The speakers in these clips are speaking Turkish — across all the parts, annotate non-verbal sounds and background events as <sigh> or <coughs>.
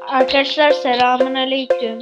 Arkadaşlar selamun aleyküm.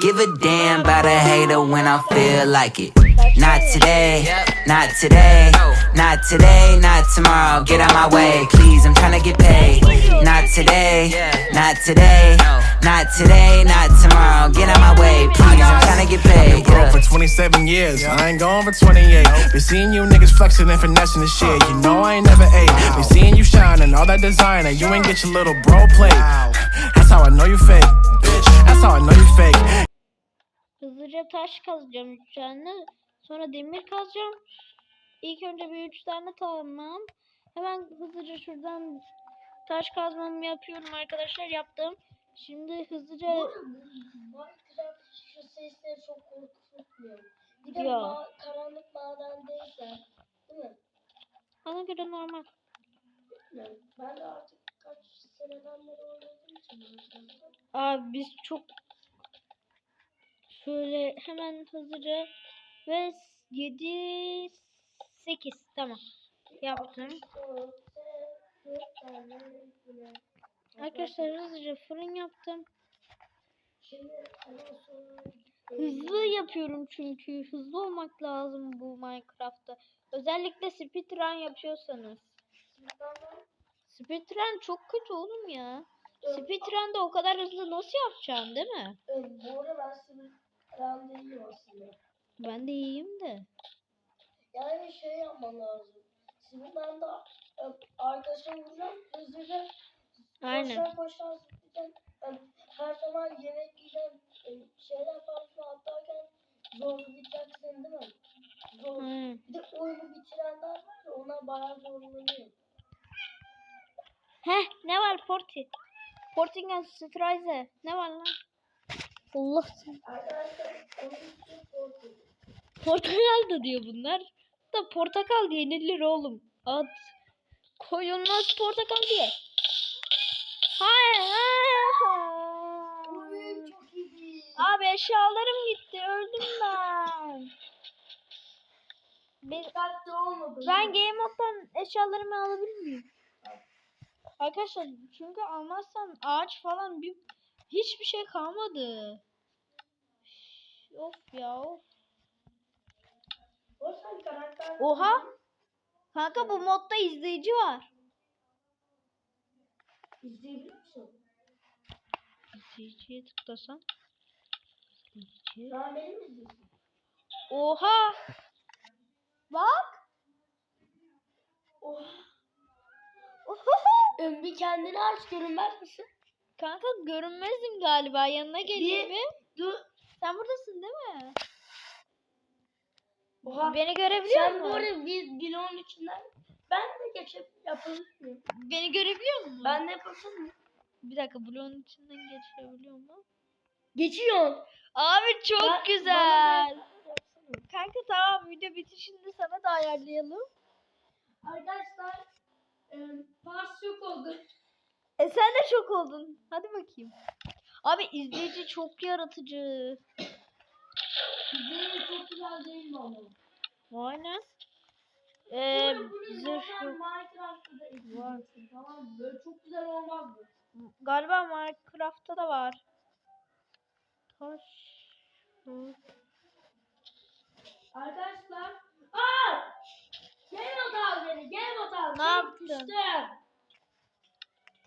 Give a damn about a hater when I feel like it. Not today, not today, not today, not tomorrow. Get out my way, please. I'm tryna get paid. Not today, not today, not today, not tomorrow. Get out my way, please. I'm tryna get paid. Broke Yeah. for 27 years, I ain't going for 28. Been seeing you niggas flexing and finessing the shit. You know I ain't never ate. Been seeing you shining, all that designer. You ain't get your little bro plate. That's how I know you fake. Bitch, that's how I know you fake. Hızlıca taş kazacağım 3 tane. Sonra demir kazacağım. İlk önce bir 3 tane tamam. Hemen hızlıca şuradan taş kazmamı yapıyorum arkadaşlar. Yaptım. Şimdi hızlıca Minecraft şu sesleri çok korkutmuyor. Bir de ma- karanlık madendeysen, değil mi? bana göre normal. Ben de artık kaç seneden beri oynadığım için. Abi biz çok şöyle hemen hızlıca ve 7 8 tamam yaptım. Arkadaşlar hızlıca fırın yaptım. Hızlı yapıyorum çünkü hızlı olmak lazım bu Minecraft'ta. Özellikle speedrun yapıyorsanız. Speedrun çok kötü oğlum ya. Speedrun'da o kadar hızlı nasıl yapacaksın değil mi? bu arada ben sınıf randevuyum aslında. Ben de iyiyim de. Yani şey yapman lazım. Şimdi ben de e, arkadaşa vuracağım. Hızlıca Aynen. koşar koşar zıplayacağım. Yani her zaman yemek yiyeceğim. E, şeyler farklı atlarken zorlayacaksın değil mi? Zor. Hı. Bir de oyunu bitirenler var ya onlar bayağı zorlanıyor. Heh ne var Porti? Portingen Strize. Ne var lan? Allah. Portakal da diyor bunlar. Da portakal yenilir oğlum. At. Koyulmaz portakal diye. Çok iyi. Abi eşyalarım gitti. Öldüm ben. Ben, Dikkatli olmadı. ben game moddan eşyalarımı alabilir miyim? Arkadaşlar çünkü almazsam ağaç falan bir hiçbir şey kalmadı. Of ya of. Sen. Oha. Kanka bu modda izleyici var. İzleyebilir misin? İzleyiciye tıklasam. İzleyici. Daha beni mi izliyorsun? Oha. Bak. Oha. Ön bir kendini aç görünmez misin? Kanka görünmezdim galiba. Yanına geleyim mi? Dur. Sen buradasın değil mi? Oha. Beni görebiliyor Sen musun? bu arada bir bloğun içinden ben de geçip yapabilir miyim? Beni görebiliyor musun? Ben de yapabilir miyim? Bir dakika bloğun içinden geçebiliyor mu? Geçiyorsun. Abi çok Ben- güzel. Kanka tamam video bitişinde sana da ayarlayalım. Arkadaşlar e, pars yok oldu. E sen de çok oldun. Hadi bakayım. Abi izleyici çok yaratıcı. İzleyici çok güzel değil mi ama? Aynen. Ee, zırh. Minecraft'ta da izliyorsun tamam mı? Böyle çok güzel olmaz mı? Galiba Minecraft'ta da var. Taş. Hı. Arkadaşlar aa! Gel otal beni, gel otal. Ne yaptın? Küstüm.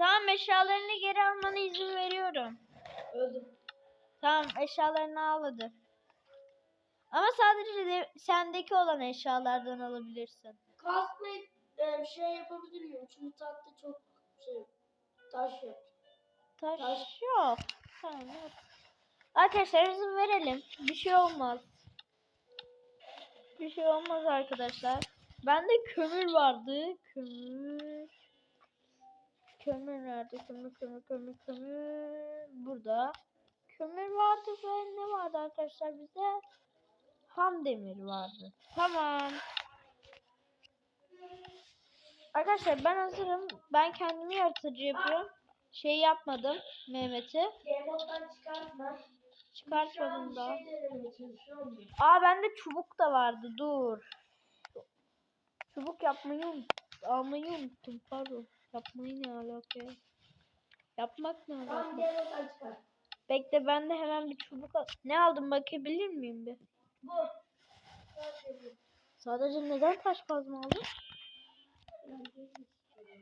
Tamam eşyalarını geri almana izin veriyorum. Öldüm. Tamam eşyalarını al hadi. Ama sadece de sendeki olan eşyalardan alabilirsin. Cosplay e, şey yapabilir miyim? Çünkü tatlı çok şey taş yok. Taş, Taş. yok. Tamam yok. Arkadaşlar izin verelim. Bir şey olmaz. Bir şey olmaz arkadaşlar. Bende kömür vardı. Kömür. Kömür nerede? Kömür, kömür, kömür, kömür. Burada. Kömür vardı ve ne vardı arkadaşlar bizde? Ham demir vardı. Tamam. Arkadaşlar ben hazırım. Ben kendimi yaratıcı yapıyorum. Şey yapmadım Mehmet'i. Çıkartma. Çıkartmadım da. Şey. Aa bende çubuk da vardı. Dur. Çubuk yapmayı unut- almayı unuttum. Pardon. Yapmayı ne alaka? ya? Yapmak ne Tamam alaka? Game'den çıkar. Bekle ben de hemen bir çubuk al. Ne aldım bakabilir miyim bir? Bu. Sadece neden taş kazma aldın?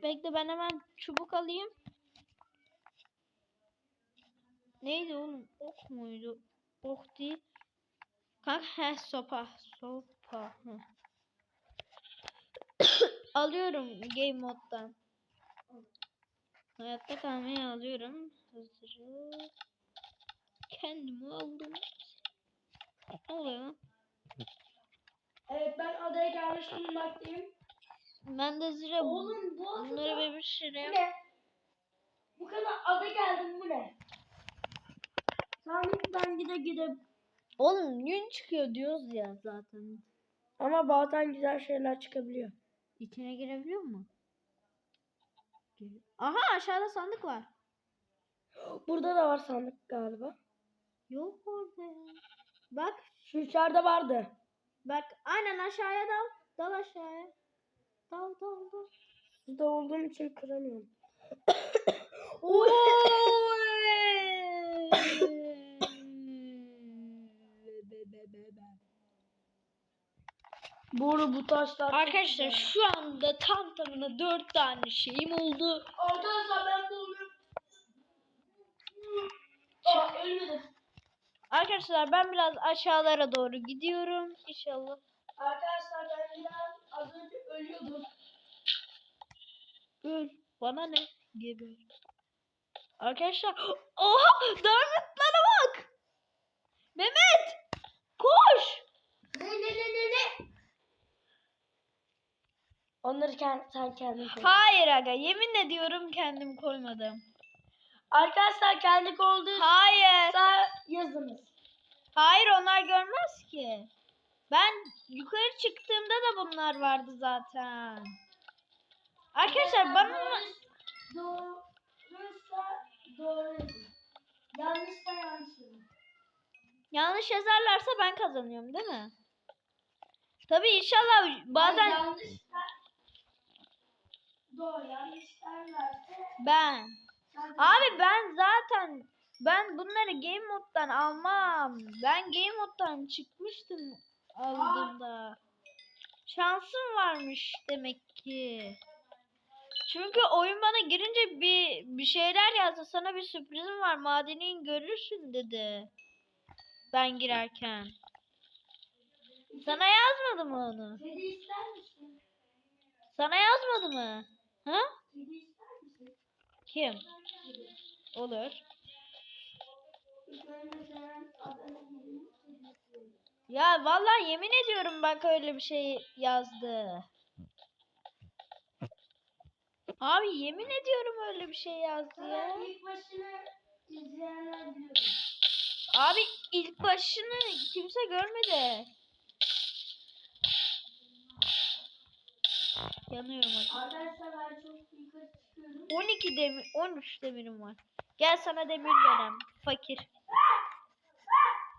Bekle ben hemen çubuk alayım. Neydi oğlum? Ok muydu? Ok değil. Kanka he sopa. Sopa. <coughs> Alıyorum game moddan. Hayatta kalmayı alıyorum. Hazırı. Kendimi aldım. Ne oluyor? Evet ben adaya gelmiş bulunmaktayım. Ben de zira Oğlum bu adada bunları bir bu pişireyim. ne? Bu kadar ada geldim bu ne? Sandıktan gide gide. Oğlum yün çıkıyor diyoruz ya zaten. Ama bazen güzel şeyler çıkabiliyor. İçine girebiliyor mu? Aha aşağıda sandık var. Burada da var sandık galiba. Yok orada. ya. Bak Şu içeride vardı. bak aynen aşağıya dal. Dal aşağıya. Dal dal dal. Burada olduğum için kıramıyorum. <laughs> Boru bu taşlar. Arkadaşlar şu anda tam tamına dört tane şeyim oldu. Arkadaşlar ben buldum. Aa ölmedim. Arkadaşlar ben biraz aşağılara doğru gidiyorum. İnşallah. Arkadaşlar ben biraz az önce ölüyordum. Öl. Bana ne? Geber. Arkadaşlar. Oha! Darmutlara bak! Mehmet! Koş! Ne ne ne ne? Onları kend, sen kendin koy. Hayır aga yemin ediyorum kendim koymadım. Arkadaşlar kendi olduğu Hayır. yazınız. Hayır onlar görmez ki. Ben yukarı çıktığımda da bunlar vardı zaten. Arkadaşlar bana Doğruysa doğru. Yanlışsa yanlış yanlış yazarlarsa ben kazanıyorum değil mi? Tabii inşallah bazen yanlışsa doğru ben. Abi ben zaten ben bunları game moddan almam. Ben game moddan çıkmıştım aldığımda. Şansım varmış demek ki. Çünkü oyun bana girince bir bir şeyler yazdı. Sana bir sürprizim var. Madeni görürsün dedi. Ben girerken. Sana yazmadı mı onu? Sana yazmadı mı? Ha? Kim? Olur. Ya vallahi yemin ediyorum bak öyle bir şey yazdı. Abi yemin ediyorum öyle bir şey yazdı ya. Abi ilk başını kimse görmedi. Yanıyorum. Arkadaşlar ben çok yukarı çıkıyorum. 12 demir, 13 demirim var. Gel sana demir verem. Fakir.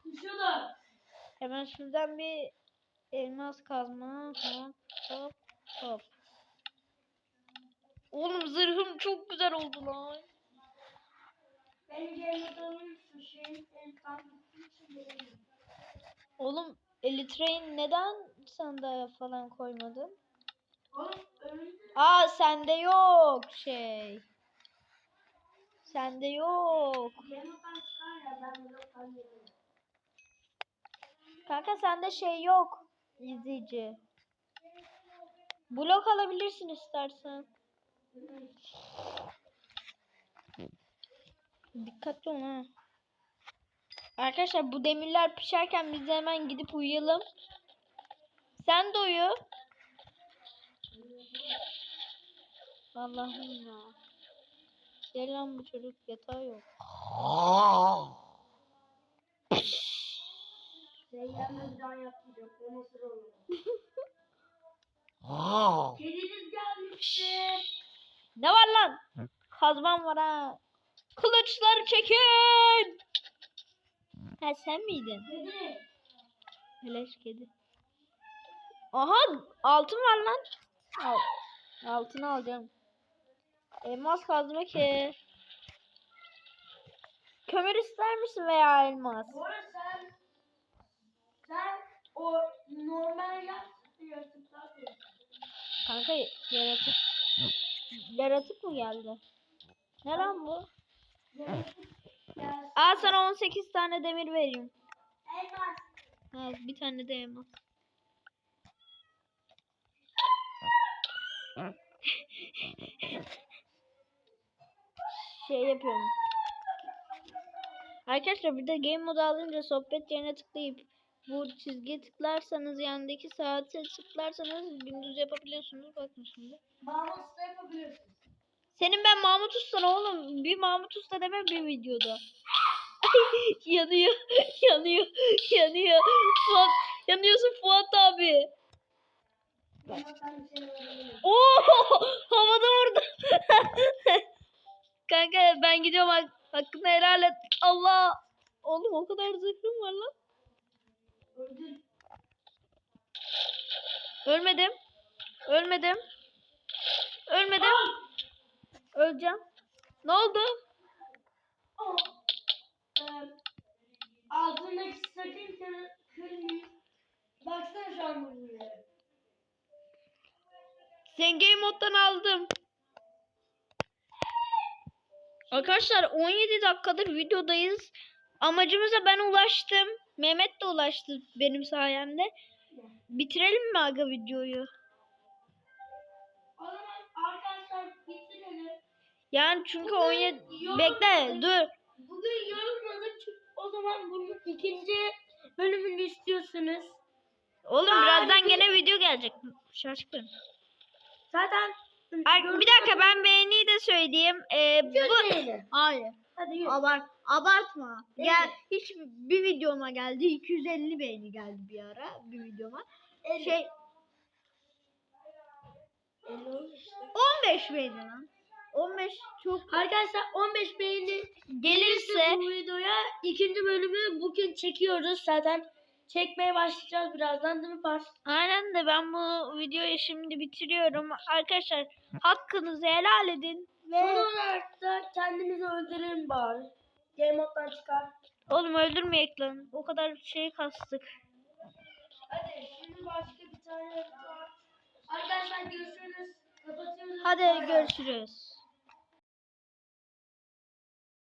Düşüyorlar. Hemen şuradan bir elmas kazma. Hop hop hop. Oğlum zırhım çok güzel oldu lan. Benim gelmediğim şu şeyin el kaldığı için gelemiyorum. Oğlum Elytra'yı neden sandalye falan koymadın? Aa sende yok şey. Sende yok. Kanka sende şey yok. İzleyici. Blok alabilirsin istersen. Dikkatli olun ha. Arkadaşlar bu demirler pişerken biz hemen gidip uyuyalım. Sen de uyu. Allah'ım ya. Gel lan bu çocuk yatağı yok. Zeynep'le bir daha yapmayacak. Ben o gelmişti. Ne var lan? Kazmam var ha. Kılıçları çekin. Ha sen miydin? Kedi. Beleş kedi. Aha altın var lan. Al. Altını alacağım. Elmas kazma ki. kömür ister misin veya elmas? Bu arada sen sen o normal yaratıklar. Kanka yaratık. Yaratık mı geldi? Ne lan bu? Al sana 18 tane demir vereyim. elmas. Ha, bir tane de elmas. Şey yapıyorum. Arkadaşlar bir de game modu alınca sohbet yerine tıklayıp bu çizgiye tıklarsanız yanındaki saate tıklarsanız gündüz yapabiliyorsunuz. Bakın şimdi. Bağımsızda yapabiliyorsun. Senin ben Mahmut Usta'na oğlum. Bir Mahmut Usta deme bir videoda. <laughs> yanıyor, yanıyor, yanıyor. Fuat, yanıyorsun Fuat abi. Oo, <laughs> havada vurdu. <laughs> Kanka ben gidiyorum hak, hakkını helal et. Allah. Oğlum o kadar zırhım var lan. Ölmedim. Ölmedim. Ölmedim. Öleceğim. Ne oldu? Oh. Ee, ağzındaki sakın kır, kırmayayım. Baksana şu an buraya. Sen game moddan aldım. Arkadaşlar 17 dakikadır videodayız. Amacımıza ben ulaştım. Mehmet de ulaştı benim sayemde. Bitirelim mi aga videoyu? Yani çünkü Bugün 17 yorulmadık. bekle dur. Bugün yorulmadık çünkü o zaman bunun ikinci bölümünü istiyorsunuz. Oğlum Aa, birazdan gene video gelecek. Şaşkın. Zaten Ay, bir dakika ben beğeniyi de söyleyeyim. Ee, bu bu. Hayır. Hadi yürü. Abart abartma. Değil Gel mi? hiç bir videoma geldi 250 beğeni geldi bir ara bir videoma. Elli. Şey Elli oldu işte. 15 beğeni lan. 15 çok Arkadaşlar 15 beğeni gelirse bu videoya ikinci bölümü bugün çekiyoruz zaten. Çekmeye başlayacağız birazdan değil mi Pars? aynen de ben bu videoyu şimdi bitiriyorum. Arkadaşlar hakkınızı helal edin Son ve olarak da kendimizi öldürelim bari. Game moddan çıkar. oğlum öldürmeyek lan. O kadar şey kastık. Hadi şimdi başka bir tane var. Arkadaşlar görüşürüz. Kapatıyoruz. Hadi görüşürüz.